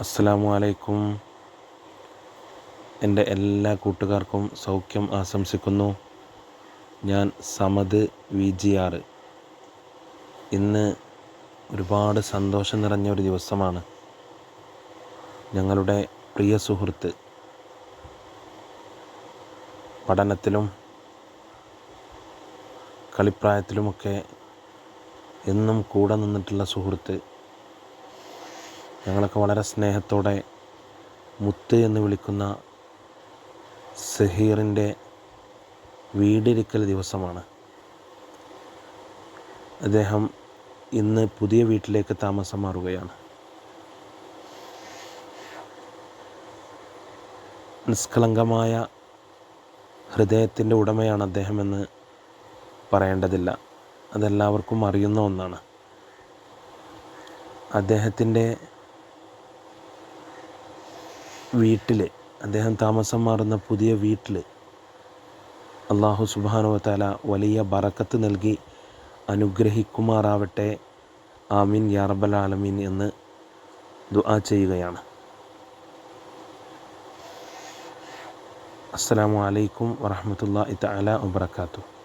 അസ്സലാമു അലൈക്കും. എന്റെ എല്ലാ കൂട്ടുകാർക്കും സൗഖ്യം ആശംസിക്കുന്നു. ഞാൻ സമദ് വി ജി ആറ് ഇന്ന് ഒരുപാട് സന്തോഷം നിറഞ്ഞ ഒരു ദിവസമാണ്. ഞങ്ങളുടെ പ്രിയ സുഹൃത്ത് പഠനത്തിലും കളിപ്രായത്തിലുമൊക്കെ എന്നും കൂടെ നിന്നിട്ടുള്ള സുഹൃത്ത് ഞങ്ങളൊക്കെ വളരെ സ്നേഹത്തോടെ മുത്ത് എന്ന് വിളിക്കുന്ന സഹീറിന്റെ വീടിരിക്കൽ ദിവസമാണ്. അദ്ദേഹം ഇന്ന് പുതിയ വീട്ടിലേക്ക് താമസം മാറുകയാണ്. നിഷ്കളങ്കമായ ഹൃദയത്തിന്റെ ഉടമയാണ് അദ്ദേഹമെന്ന് പറയേണ്ടതില്ല. അതെല്ലാവർക്കും അറിയുന്ന ഒന്നാണ്. അദ്ദേഹത്തിന്റെ വീട്ടിൽ അദ്ദേഹം താമസം മാറുന്ന പുതിയ വീട്ടിൽ അള്ളാഹു സുബാനുവത്താല വലിയ ബറക്കത്ത് നൽകി അനുഗ്രഹിക്കുമാറാവട്ടെ. ആമീൻ യാർബൽ ആലമീൻ എന്ന് ദുആ ചെയ്യുകയാണ്. അസ്സലാമു അലൈക്കും വറഹമത്തല്ലാ തആല വബറകാതുഹു.